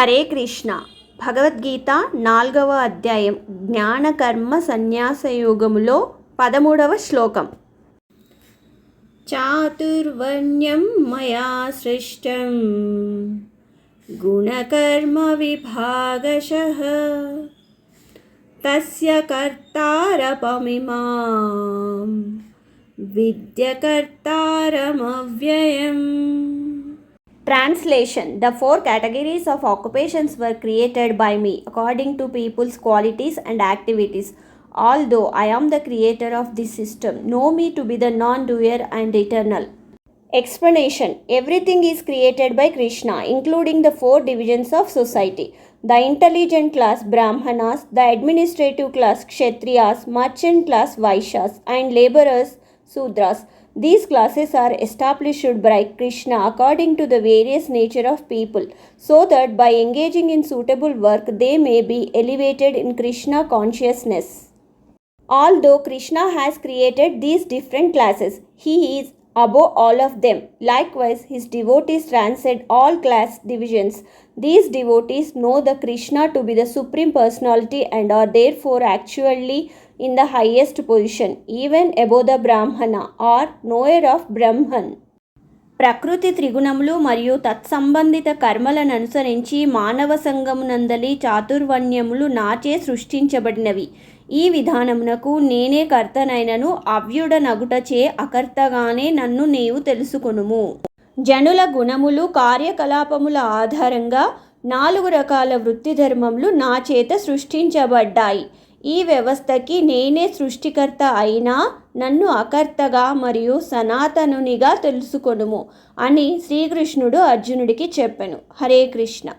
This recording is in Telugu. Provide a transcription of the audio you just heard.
హరే కృష్ణ. భగవద్గీత నాలుగవ అధ్యాయం జ్ఞానకర్మ సన్యాస యోగములో పదమూడవ శ్లోకం. చాతుర్వర్ణ్యం మయా సృష్టం. గుణకర్మ విభాగశ. తస్య కర్తారపమిమాం. విద్యకర్తారమవ్యయం Translation The four categories of occupations were created by me according to people's qualities and activities. Although I am the creator of this system, know me to be the non doer and eternal. Explanation Everything is created by Krishna, including the four divisions of society the intelligent class Brahmanas, the administrative class Kshatriyas, merchant class Vaishyas, and laborers Sudras. These classes are established by Krishna according to the various nature of people, so that by engaging in suitable work they may be elevated in Krishna consciousness. Although Krishna has created these different classes, he is above all of them. Likewise, his devotees transcend all class divisions. These devotees know the Krishna to be the supreme personality and are therefore actually in the highest position, even above the Brahmana or knower of Brahman. ప్రకృతి త్రిగుణములు మరియు తత్సంబంధిత కర్మలను అనుసరించి మానవ సంగమునందలి చాతుర్వర్ణ్యములు నాచే సృష్టించబడినవి. ఈ విధానమునకు నేనే కర్తనైనను అవ్యుడనగుటచే అకర్తగానే నన్ను నీవు తెలుసుకొనుము. జనుల గుణములు కార్యకలాపముల ఆధారంగా నాలుగు రకాల వృత్తి ధర్మములు నా చేత సృష్టించబడ్డాయి. ఈ వ్యవస్థకి నేనే సృష్టికర్త అయినా నన్ను అకర్తగా మరియు సనాతనునిగా తెలుసుకొనుము అని శ్రీకృష్ణుడు అర్జునుడికి చెప్పెను. హరే కృష్ణ.